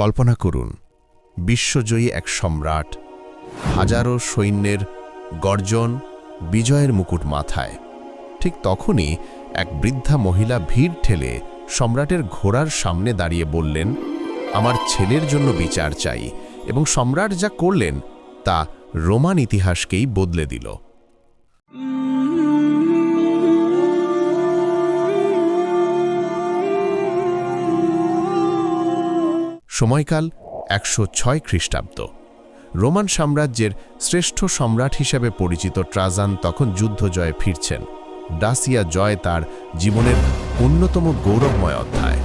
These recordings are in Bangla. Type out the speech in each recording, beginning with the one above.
কল্পনা করুন, বিশ্বজয়ী এক সম্রাট, হাজারো সৈন্যের গর্জন বিজয়ের মুকুট মাথায়। ঠিক তখনই এক বৃদ্ধা মহিলা ভিড় ঠেলে সম্রাটের ঘোড়ার সামনে দাঁড়িয়ে বললেন, আমার ছেলের জন্য বিচার চাই। এবং সম্রাট যা করলেন, তা রোমান ইতিহাসকেই বদলে দিল। সময়কাল একশো ছয় খ্রিস্টাব্দ। রোমান সাম্রাজ্যের শ্রেষ্ঠ সম্রাট হিসেবে পরিচিত ট্রাজান তখন যুদ্ধ জয়ে ফিরছেন। ডাসিয়া জয় তার জীবনের অন্যতম গৌরবময় অধ্যায়।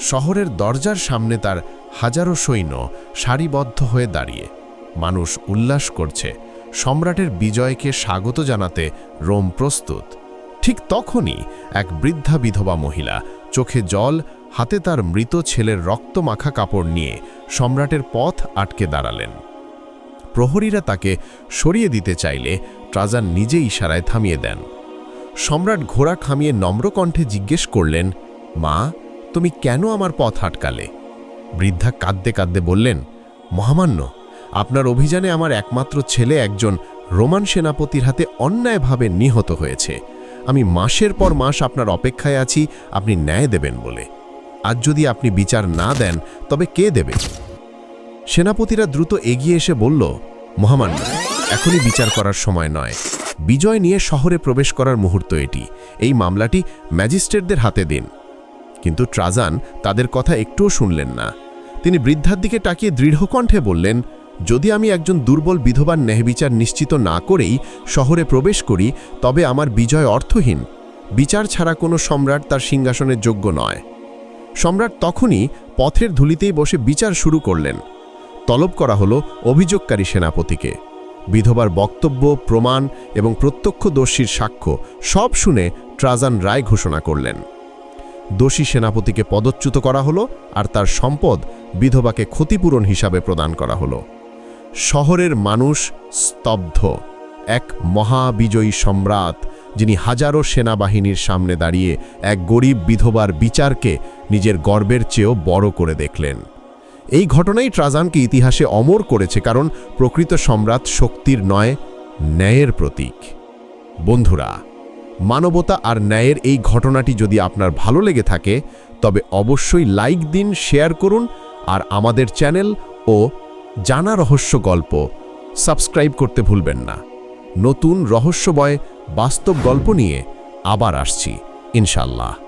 শহরের দরজার সামনে তার হাজারো সৈন্য সারিবদ্ধ হয়ে দাঁড়িয়ে। মানুষ উল্লাস করছে। সম্রাটের বিজয়কে স্বাগত জানাতে রোম প্রস্তুত। ঠিক তখনই এক বৃদ্ধা বিধবা মহিলা চোখে জল হাতে তার মৃত ছেলের রক্ত মাখা কাপড় নিয়ে সম্রাটের পথ আটকে দাঁড়ালেন। প্রহরীরা তাকে সরিয়ে দিতে চাইলে ট্রাজান নিজে ইশারায় থামিয়ে দেন। সম্রাট ঘোড়া খামিয়ে নম্রকণ্ঠে জিজ্ঞেস করলেন, মা, তুমি কেন আমার পথ আটকালে? বৃদ্ধা কাঁদতে কাঁদতে বললেন, মহামান্য, আপনার অভিযানে আমার একমাত্র ছেলে একজন রোমান সেনাপতির হাতে অন্যায়ভাবে নিহত হয়েছে। আমি মাসের পর মাস আপনার অপেক্ষায় আছি, আপনি ন্যায় দেবেন বলে। আজ যদি আপনি বিচার না দেন, তবে কে দেবে? সেনাপতিরা দ্রুত এগিয়ে এসে বলল, মহামান্য, এখনই বিচার করার সময় নয়। বিজয় নিয়ে শহরে প্রবেশ করার মুহূর্ত এটি। এই মামলাটি ম্যাজিস্ট্রেটদের হাতে দিন। কিন্তু ট্রাজান তাদের কথা একটুও শুনলেন না। তিনি বৃদ্ধার দিকে তাকিয়ে দৃঢ়কণ্ঠে বললেন, যদি আমি একজন দুর্বল বিধবার ন্যায়বিচার নিশ্চিত না করেই শহরে প্রবেশ করি, তবে আমার বিজয় অর্থহীন। বিচার ছাড়া কোনো সম্রাট তার সিংহাসনের যোগ্য নয়। সম্রাট তখনই পথের ধুলিতেই বসে বিচার শুরু করলেন। তলব করা হলো অভিযোগকারী সেনাপতিকে। বিধবার বক্তব্য, প্রমাণ এবং প্রত্যক্ষদর্শীর সাক্ষ্য সব শুনে ট্রাজান রায় ঘোষণা করলেন। দোষী সেনাপতিকে পদচ্যুত করা হলো আর তার সম্পদ বিধবাকে ক্ষতিপূরণ হিসাবে প্রদান করা হলো। শহরের মানুষ স্তব্ধ। এক মহাবিজয়ী সম্রাট যিনি হাজারো সেনাবাহিনীর সামনে দাঁড়িয়ে এক গরিব বিধবার বিচারকে নিজের গর্বের চেয়েও বড় করে দেখলেন। এই ঘটনাই ট্রাজানকে ইতিহাসে অমর করেছে কারণ প্রকৃত সম্রাট শক্তির নয়, ন্যায়ের প্রতীক। বন্ধুরা, মানবতা আর ন্যায়ের এই ঘটনাটি যদি আপনার ভালো লেগে থাকে, তবে অবশ্যই লাইক দিন, শেয়ার করুন আর আমাদের চ্যানেল ও জানা রহস্য গল্প সাবস্ক্রাইব করতে ভুলবেন না। নতুন রহস্যময় বাস্তব গল্প নিয়ে আবার আসছি ইনশাল্লাহ।